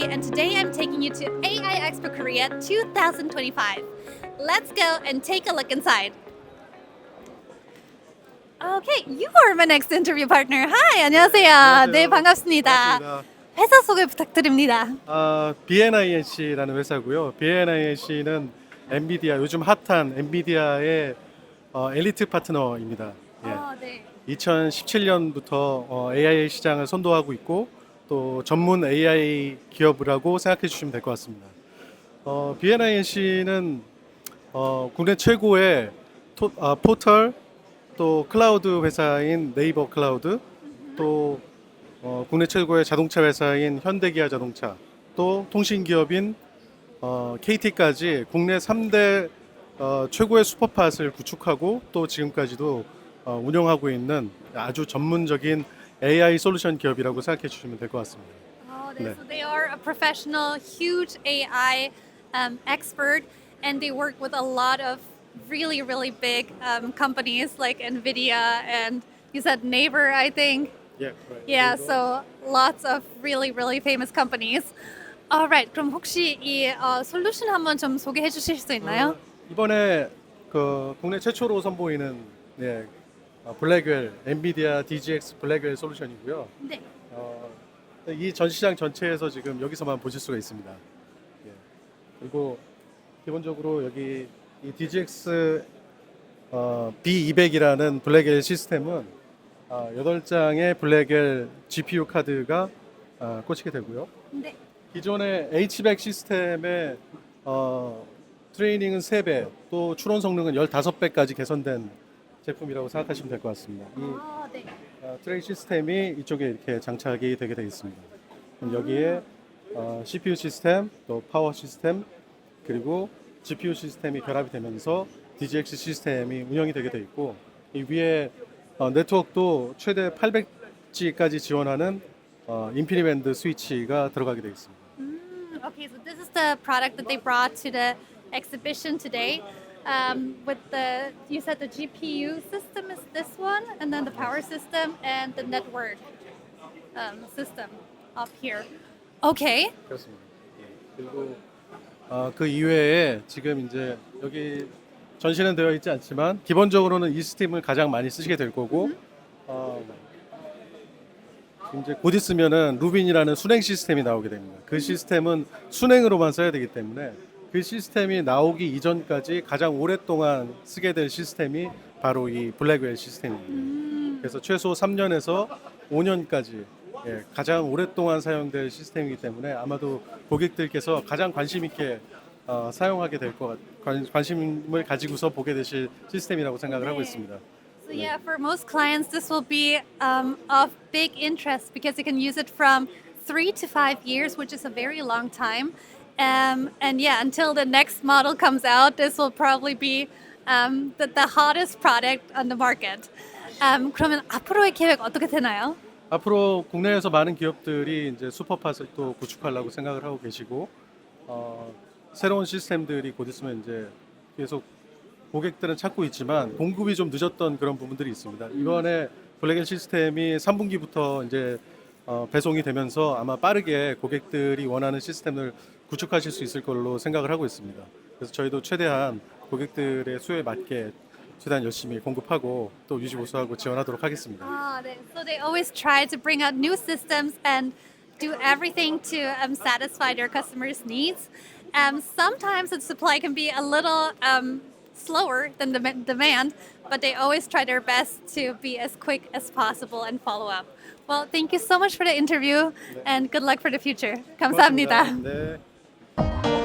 Lee, and today I'm taking you to AI Expo Korea 2025. Let's go and take a look inside. Okay, you are my next interview partner. Hi, 안녕하세요. 안녕하세요. 네, 반갑습니다. 반갑습니다. 회사 소개 부탁드립니다. 아, BNINC라는 회사고요. BNINC는 엔비디아 요즘 핫한 엔비디아의 어, 엘리트 파트너입니다. 예. 아, 네. 2017년부터 어, AI 시장을 선도하고 있고 또 전문 AI 기업이라고 생각해 주시면 될 것 같습니다. 어, BNINC는 어, 국내 최고의 토, 아, 포털 또 클라우드 회사인 네이버 클라우드 또 어, 국내 최고의 자동차 회사인 현대기아 자동차 또 통신 기업인 어, KT까지 국내 3대 어, 최고의 슈퍼팟을 구축하고 또 지금까지도 어, 운영하고 있는 아주 전문적인 AI 솔루션 기업이라고 생각해 주시면 될 것 같습니다. Oh, they, 네. so they are a professional, huge AI um, expert, and they work with a lot of really, really big um, companies like NVIDIA and you said Neighbor, I think. 예, Yeah, so lots of really, really famous companies. Alright, 그럼 혹시 이 어, 솔루션 한번 좀 소개해 주실 수 있나요? 어, 이번에 그 국내 최초로 선보이는 네, 어, 블랙웰 엔비디아 DGX 블랙웰 솔루션이고요. 네. 어, 이 전시장 전체에서 지금 여기서만 보실 수가 있습니다. 예. 그리고 기본적으로 여기 이 DGX 어, B200이라는 블랙엘 시스템은 어, 8장의 블랙엘 GPU 카드가 어, 꽂히게 되고요. 네. 기존의 H백 시스템의 어, 트레이닝은 3배, 또 추론 성능은 15배까지 개선된 제품이라고 생각하시면 될 것 같습니다. 이 아, 네. 어, 트레이 시스템이 이쪽에 이렇게 장착이 되게 되어 있습니다. 그럼 여기에 어, CPU 시스템, 또 파워 시스템, 그리고 GPU 시스템이 결합이 되면서 DGX 시스템이 운영이 되게 되어 있고 이 위에 어, 네트워크도 최대 800G까지 지원하는 어, 인피니밴드 스위치가 들어가게 되어 있습니다. Mm, okay, so this is the product that they brought to the exhibition today. Um, with the, you said the GPU system is this one, and then the power system and the network um, system up here. Okay. 그렇습니다. 예. 그리고 어, 그 이외에 지금 이제 여기 전시는 되어 있지 않지만 기본적으로는 이 시스템을 가장 많이 쓰시게 될 거고 어, 이제 곧 있으면은 루빈이라는 순행 시스템이 나오게 됩니다. 그 시스템은 순행으로만 써야 되기 때문에 그 시스템이 나오기 이전까지 가장 오랫동안 쓰게 될 시스템이 바로 이 블랙웰 시스템입니다. 그래서 최소 3년에서 5년까지 예, 가장 오랫동안 사용될 시스템이기 때문에 아마도 고객들께서 가장 관심 있게 어, 사용하게 될 것, 관, 관심을 가지고서 보게 되실 시스템이라고 생각을 하고 네. 있습니다. So yeah, for most clients, this will be um, of big interest because you can use it from three to five years, which is a very long time. Um, and yeah, until the next model comes out, this will probably be um, the, the hottest product on the market. Um, 그러면 앞으로의 계획 어떻게 되나요? 앞으로 국내에서 많은 기업들이 이제 슈퍼팟을 또 구축하려고 생각을 하고 계시고 어, 새로운 시스템들이 곧 있으면 이제 계속 고객들은 찾고 있지만 공급이 좀 늦었던 그런 부분들이 있습니다. 이번에 블랙엘 시스템이 3분기부터 이제 어, 배송이 되면서 아마 빠르게 고객들이 원하는 시스템을 구축하실 수 있을 걸로 생각을 하고 있습니다. 그래서 저희도 최대한 고객들의 수요에 맞게 최대한 열심히 공급하고 또 유지 보수하고 지원하도록 하겠습니다. Ah, they, so they always try to bring out new systems and do everything to um, satisfy their customers' needs. Um, sometimes the supply can be a little um, slower than the demand, but they always try their best to be as quick as possible and follow up. Well, thank you so much for the interview and good luck for the future. 감사합니다. 고 맙습니다. 네.